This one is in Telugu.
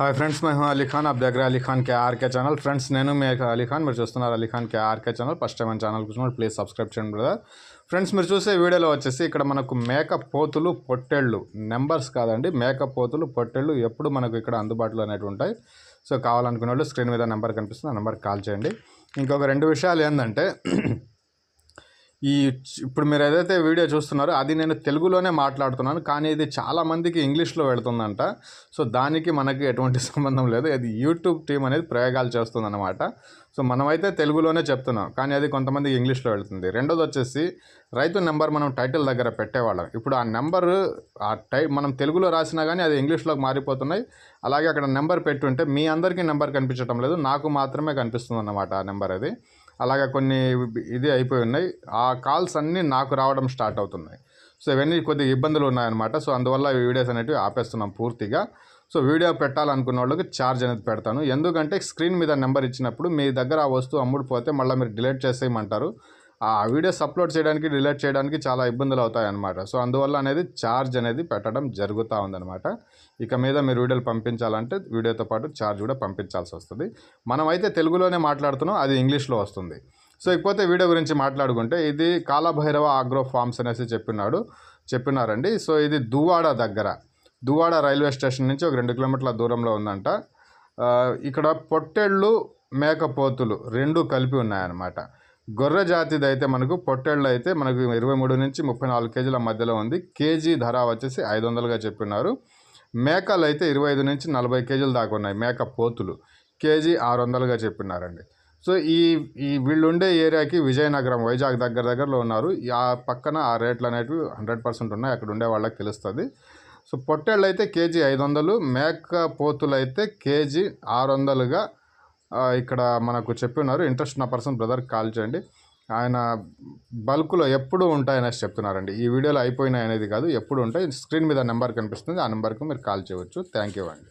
హాయ్ ఫ్రెండ్స్ మేము అలీ ఖాన్ అబ్ దగ్గర Ali Khan K RK channel friends నేను మీ అలీ ఖాన్ మీరు చూస్తున్నారు Ali Khan K RK channel first time మన ఛానల్ కూర్చున్నారు ప్లీజ్ సబ్స్క్రైబ్ చేయండి బ్రదర్ ఫ్రెండ్స్ మీరు చూసే వీడియోలో వచ్చేసి ఇక్కడ మనకు మేక పోతులు పొట్టేళ్ళు నెంబర్స్ కాదండి మేక పోతులు పొట్టేళ్ళు ఎప్పుడు మనకు ఇక్కడ అందుబాటులో అనేవి ఉంటాయి సో కావాలనుకునే వాళ్ళు స్క్రీన్ మీద నెంబర్ కనిపిస్తుంది. ఆ నెంబర్కి కాల్ చేయండి. ఇంకొక రెండు విషయాలు ఏంటంటే ఈ ఇప్పుడు మీరు ఏదైతే వీడియో చూస్తున్నారో అది నేను తెలుగులోనే మాట్లాడుతున్నాను. కానీ ఇది చాలామందికి ఇంగ్లీష్లో వెళుతుందంట. సో దానికి మనకి ఎటువంటి సంబంధం లేదు. అది యూట్యూబ్ టీం అనేది ప్రయోగాలు చేస్తుందన్నమాట. సో మనమైతే తెలుగులోనే చెప్తున్నాం. కానీ అది కొంతమంది ఇంగ్లీష్లో వెళుతుంది. రెండోది వచ్చేసి రైతు నెంబర్ మనం టైటిల్ దగ్గర పెట్టేవాళ్ళం. ఇప్పుడు ఆ నెంబర్ ఆ టై మనం తెలుగులో రాసినా కానీ అది ఇంగ్లీష్లోకి మారిపోతున్నాయి. అలాగే అక్కడ నెంబర్ పెట్టుంటే మీ అందరికీ నెంబర్ కనిపించడం లేదు. నాకు మాత్రమే కనిపిస్తుంది అన్నమాట ఆ నెంబర్ అది. అలాగా కొన్ని ఇది అయిపోయి ఉన్నాయి. ఆ కాల్స్ అన్నీ నాకు రావడం స్టార్ట్ అవుతున్నాయి. సో ఇవన్నీ కొద్దిగా ఇబ్బందులు ఉన్నాయన్నమాట. సో అందువల్ల వీడియోస్ అనేవి ఆపేస్తున్నాం పూర్తిగా. సో వీడియో పెట్టాలనుకున్న వాళ్ళకి ఛార్జ్ అనేది పెడతాను. ఎందుకంటే స్క్రీన్ మీద నెంబర్ ఇచ్చినప్పుడు మీ దగ్గర ఆ వస్తువు అమ్ముడిపోతే మళ్ళీ మీరు డిలీట్ చేసేయమంటారు. ఆ వీడియోస్ అప్లోడ్ చేయడానికి డిలీట్ చేయడానికి చాలా ఇబ్బందులు అవుతాయన్నమాట సో అందువల్ల అనేది ఛార్జ్ అనేది పెట్టడం జరుగుతూ ఉందన్నమాట. ఇక మీద మీరు వీడియోలు పంపించాలంటే వీడియోతో పాటు ఛార్జ్ కూడా పంపించాల్సి వస్తుంది. మనమైతే తెలుగులోనే మాట్లాడుతున్నాం అది ఇంగ్లీష్లో వస్తుంది. సో ఇకపోతే వీడియో గురించి మాట్లాడుకుంటే ఇది కాలభైరవ ఆగ్రో ఫార్మ్స్ అనేసి చెప్పినాడు చెప్పినారండి. సో ఇది దువ్వాడ దగ్గర. దువ్వాడ రైల్వే స్టేషన్ నుంచి ఒక రెండు కిలోమీటర్ల దూరంలో ఉందంట. ఇక్కడ పొట్టేళ్ళు మేకపోతులు రెండు కలిపి ఉన్నాయన్నమాట. గొర్రె జాతిది అయితే మనకు పొట్టేళ్ళు అయితే మనకు ఇరవై మూడు నుంచి ముప్పై నాలుగు కేజీల మధ్యలో ఉంది. కేజీ ధర వచ్చేసి ఐదు వందలుగా చెప్పినారు. మేకలు అయితే ఇరవై ఐదు నుంచి నలభై కేజీలు దాకా ఉన్నాయి. మేక పోతులు. కేజీ ఆరు వందలుగా చెప్పినారండి. సో ఈ ఈ వీళ్ళుండే ఏరియాకి విజయనగరం వైజాగ్ దగ్గర దగ్గరలో ఉన్నారు. ఆ పక్కన ఆ రేట్లు అనేటివి హండ్రెడ్ పర్సెంట్ ఉన్నాయి. అక్కడ ఉండే వాళ్ళకి తెలుస్తుంది. సో పొట్టేళ్ళు అయితే కేజీ ఐదు వందలు మేక పోతులు అయితే కేజీ ఆరు వందలుగా ఇక్కడ మనకు చెప్పినారు ఇంట్రెస్ట్ ఉన్న పర్సన్ బ్రదర్ కాల్ చేయండి. ఆయన బల్క్లో ఎప్పుడు ఉంటాయనేసి చెప్తున్నారండి. ఈ వీడియోలో అయిపోయినాయి అనేది కాదు ఎప్పుడు ఉంటాయి. స్క్రీన్ మీద నెంబర్ కనిపిస్తుంది. ఆ నెంబర్కి మీరు కాల్ చేయవచ్చు. థ్యాంక్ యూ అండి.